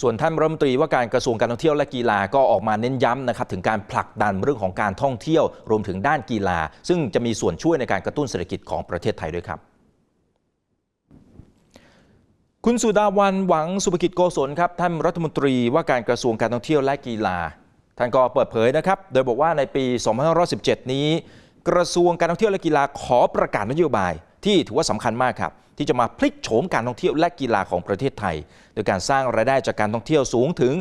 ส่วนท่านรัฐมนตรีว่าการกระทรวงการท่องเที่ยวและกีฬาก็ออกมาเน้นย้ำนะครับถึงการผลักดันเรื่องของการท่องเที่ยวรวมถึงด้านกีฬา ซึ่งจะมีส่วนช่วยในการกระตุ้นเศรษฐกิจของประเทศไทยด้วยครับ คุณสุดาวันหวังสุภกิจโกศลครับท่านรัฐมนตรีว่าการกระทรวงการท่องเที่ยวและกีฬา ท่านก็เปิดเผยนะครับ โดยบอกว่าในปี 2517 นี้ กระทรวงการท่องเที่ยวและกีฬาขอประกาศนโยบาย ที่ถือว่าสำคัญมากครับ ที่จะมาพลิกโฉมการท่องเที่ยวและกีฬาของประเทศไทย โดยการสร้างรายได้จากการท่องเที่ยวสูงถึง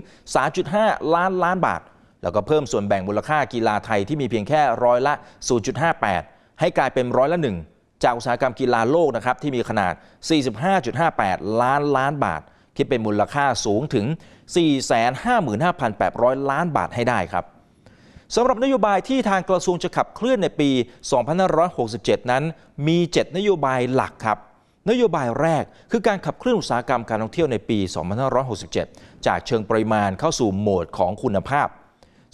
3.5 ล้านล้านบาท แล้วก็เพิ่มส่วนแบ่งมูลค่ากีฬาไทยที่มีเพียงแค่ร้อยละ 0.58 ให้กลายเป็นร้อยละหนึ่งจากอุตสาหกรรมกีฬาโลกนะครับที่มีขนาด 45.58 ล้านล้านบาท คิดเป็นมูลค่าสูงถึง 455,800 ล้านบาทให้ได้ครับ สำหรับนโยบายที่ทางกระทรวงจะขับเคลื่อนในปี 2567 นั้น มี 7 นโยบายหลักครับ นโยบายแรกคือการขับเคลื่อนอุตสาหกรรมการท่องเที่ยวในปี 2567 จากเชิงปริมาณเข้าสู่โหมดของคุณภาพ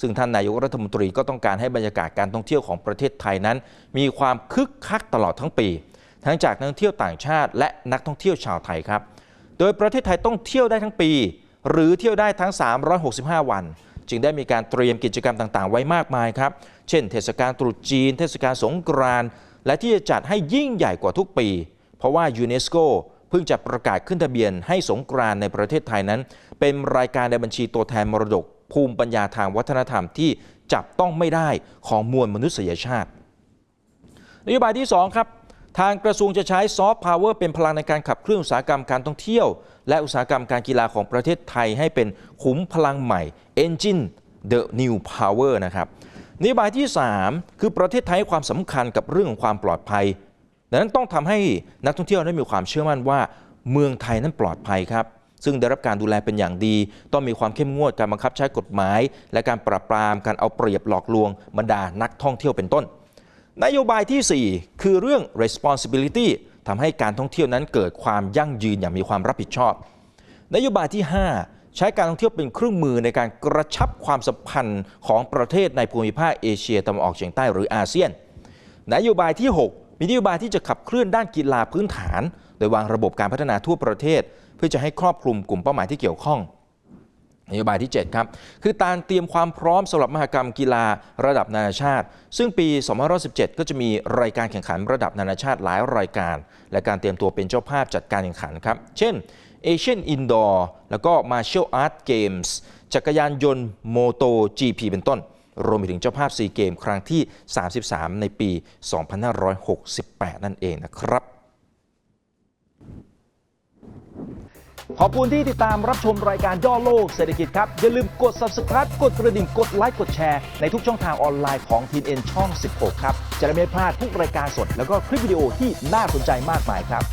ซึ่งท่านนายกรัฐมนตรีก็ต้องการให้บรรยากาศการท่องเที่ยวของประเทศไทยนั้น มีความคึกคักตลอดทั้งปี ทั้งจากนักท่องเที่ยวต่างชาติ และนักท่องเที่ยวชาวไทยครับ โดยประเทศไทยต้องเที่ยวได้ทั้งปี หรือเที่ยวได้ทั้ง 365 วัน จึงได้มีการเตรียมกิจกรรมต่าง ๆ ไว้มากมายครับ เช่น เทศกาลตรุษจีน เทศกาลสงกรานต์และที่จะจัดให้ยิ่งใหญ่กว่าทุกปี เพราะว่ายูเนสโกเพิ่งจะประกาศขึ้นทะเบียนให้สงกรานต์ในประเทศไทยนั้น เป็นรายการในบัญชีตัวแทนมรดก ภูมิปัญญาทางวัฒนธรรมที่จับต้องไม่ได้ของมวลมนุษยชาตินโยบายที่2ครับ ทางกระทรวงจะใช้ซอฟต์พาวเวอร์เป็นพลังในการขับเคลื่อนอุตสาหกรรมการท่องเที่ยว และอุตสาหกรรมการกีฬาของประเทศไทยให้เป็นขุมพลังใหม่ Engine the New Power นะครับนโยบายที่ 3 คือประเทศไทยให้ความสำคัญกับเรื่องของความปลอดภัย ดังนั้นต้องทำให้นักท่องเที่ยวได้มีความเชื่อมั่นว่า เมืองไทยนั้นปลอดภัยครับ ซึ่งได้รับการดูแลเป็นอย่างดี ต้องมีความเข้มงวดการบังคับใช้กฎหมาย และการปราบปรามการเอาเปรียบหลอกลวงบรรดานักท่องเที่ยวเป็นต้น นโยบายที่ 4 คือเรื่อง responsibility ทำให้การท่องเที่ยวนั้นเกิดความยั่งยืนอย่างมีความรับผิดชอบ นโยบายที่ 5 ใช้การท่องเที่ยวเป็นเครื่องมือในการกระชับความสัมพันธ์ของประเทศในภูมิภาคเอเชียตะวันออกเฉียงใต้หรืออาเซียน นโยบายที่ 6 มีนโยบายที่จะขับเคลื่อนด้านกีฬาพื้นฐาน โดยวางระบบการพัฒนาทั่วประเทศ เพื่อจะให้ครอบคลุมกลุ่มเป้าหมายที่เกี่ยวข้อง นโยบายที่ 7 ครับ คือการเตรียมความพร้อมสำหรับมหกรรมกีฬาระดับนานาชาติ ซึ่งปี 2517 ก็จะมีรายการแข่งขันระดับนานาชาติหลายรายการ และการเตรียมตัวเป็นเจ้าภาพจัดการแข่งขันครับ เช่น Asian Indoor แล้วก็ Martial Art Games จักรยานยนต์ Moto GP เป็นต้น รวมไปถึงเจ้าภาพซีเกม ครั้งที่ 33 ในปี 2568 นั่นเองนะครับ ขอบคุณที่ติดตามรับชมรายการย่อโลกเศรษฐกิจครับ อย่าลืมกด subscribe กดกระดิ่งกดไลค์กดแชร์ในทุกช่องทางออนไลน์ของทีเอ็นช่อง 16 ครับ จะได้ไม่พลาดทุกรายการสด แล้วก็คลิปวิดีโอที่น่าสนใจมากมายครับ